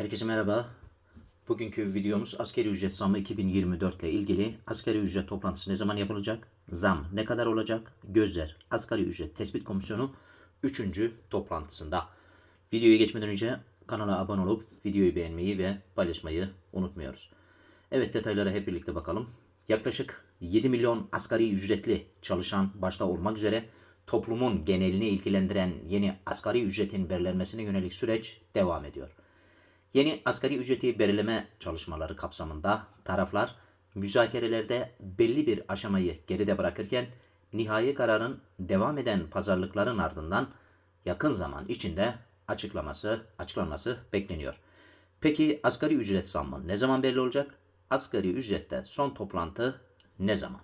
Herkese merhaba. Bugünkü videomuz askeri ücret zammı 2024 ile ilgili. Askeri ücret toplantısı ne zaman yapılacak? Zam ne kadar olacak? Gözler Asgari Ücret Tespit Komisyonu 3. toplantısında. Videoya geçmeden önce kanala abone olup videoyu beğenmeyi ve paylaşmayı unutmuyoruz. Evet detaylara hep birlikte bakalım. Yaklaşık 7 milyon asgari ücretli çalışan başta olmak üzere toplumun genelini ilgilendiren yeni asgari ücretin belirlenmesine yönelik süreç devam ediyor. Yeni asgari ücreti belirleme çalışmaları kapsamında taraflar müzakerelerde belli bir aşamayı geride bırakırken nihai kararın devam eden pazarlıkların ardından yakın zaman içinde açıklaması, açıklanması bekleniyor. Peki asgari ücret zammı ne zaman belli olacak? Asgari ücrette son toplantı ne zaman?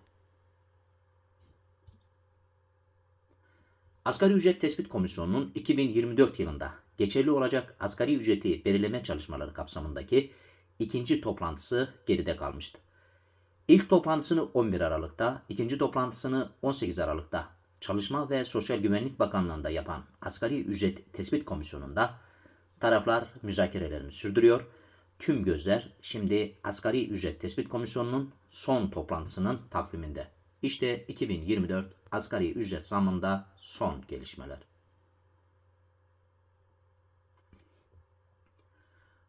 Asgari Ücret Tespit Komisyonu'nun 2024 yılında geçerli olacak asgari ücreti belirleme çalışmaları kapsamındaki ikinci toplantısı geride kalmıştı. İlk toplantısını 11 Aralık'ta, ikinci toplantısını 18 Aralık'ta Çalışma ve Sosyal Güvenlik Bakanlığı'nda yapan Asgari Ücret Tespit Komisyonu'nda taraflar müzakerelerini sürdürüyor. Tüm gözler şimdi Asgari Ücret Tespit Komisyonu'nun son toplantısının takviminde. İşte 2024 asgari ücret zammında son gelişmeler.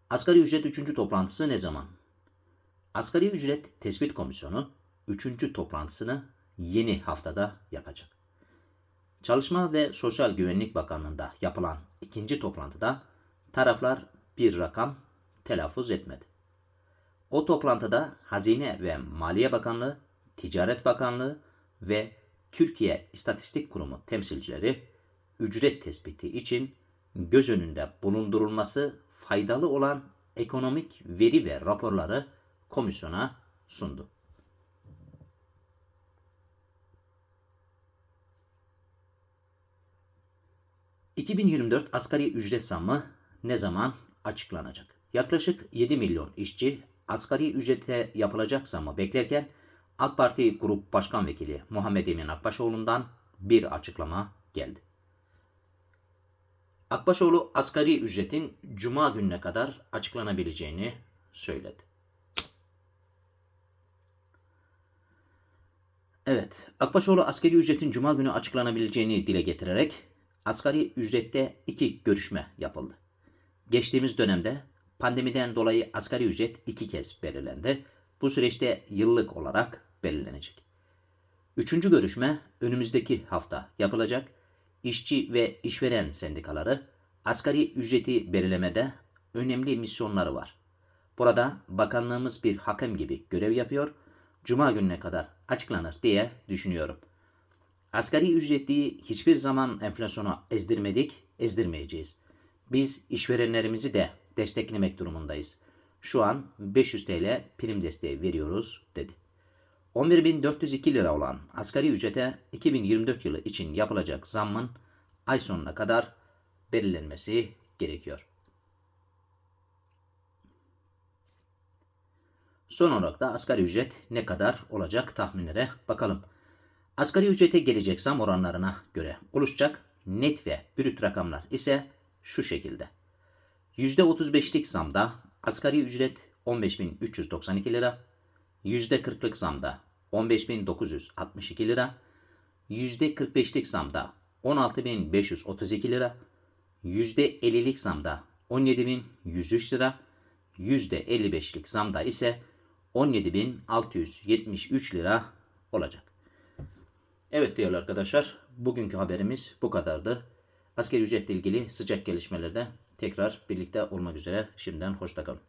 Asgari ücret 3. toplantısı ne zaman? Asgari ücret tespit komisyonu 3. toplantısını yeni haftada yapacak. Çalışma ve Sosyal Güvenlik Bakanlığı'nda yapılan ikinci toplantıda taraflar bir rakam telaffuz etmedi. O toplantıda Hazine ve Maliye Bakanlığı, Ticaret Bakanlığı ve Türkiye İstatistik Kurumu temsilcileri ücret tespiti için göz önünde bulundurulması faydalı olan ekonomik veri ve raporları komisyona sundu. ...2024 asgari ücret zammı ne zaman açıklanacak? Yaklaşık 7 milyon işçi asgari ücrete yapılacak zammı beklerken AK Parti Grup Başkan Vekili Muhammed Emin Akbaşoğlu'ndan bir açıklama geldi. Akbaşoğlu asgari ücretin cuma gününe kadar açıklanabileceğini söyledi. Evet, Akbaşoğlu asgari ücretin cuma günü açıklanabileceğini dile getirerek asgari ücrette iki görüşme yapıldı. Geçtiğimiz dönemde pandemiden dolayı asgari ücret iki kez belirlendi. Bu süreçte yıllık olarak belirlenecek. Üçüncü görüşme önümüzdeki hafta yapılacak. İşçi ve işveren sendikaları asgari ücreti belirlemede önemli misyonları var. Burada bakanlığımız bir hakem gibi görev yapıyor. Cuma gününe kadar açıklanır diye düşünüyorum. Asgari ücretliyi hiçbir zaman enflasyona ezdirmedik, ezdirmeyeceğiz. Biz işverenlerimizi de desteklemek durumundayız. Şu an 500 TL prim desteği veriyoruz dedi. 11.402 lira olan asgari ücrete 2024 yılı için yapılacak zammın ay sonuna kadar belirlenmesi gerekiyor. Son olarak da asgari ücret ne kadar olacak tahminlere bakalım. Asgari ücrete gelecek zam oranlarına göre oluşacak net ve brüt rakamlar ise şu şekilde. %35'lik zamda asgari ücret 15.392 lira, %40'lık zamda 15.962 lira, %45'lik zamda 16.532 lira, %50'lik zamda 17.103 lira, %55'lik zamda ise 17.673 lira olacak. Evet değerli arkadaşlar, bugünkü haberimiz bu kadardı. Asgari ücretle ilgili sıcak gelişmelerde tekrar birlikte olmak üzere şimdiden hoşçakalın.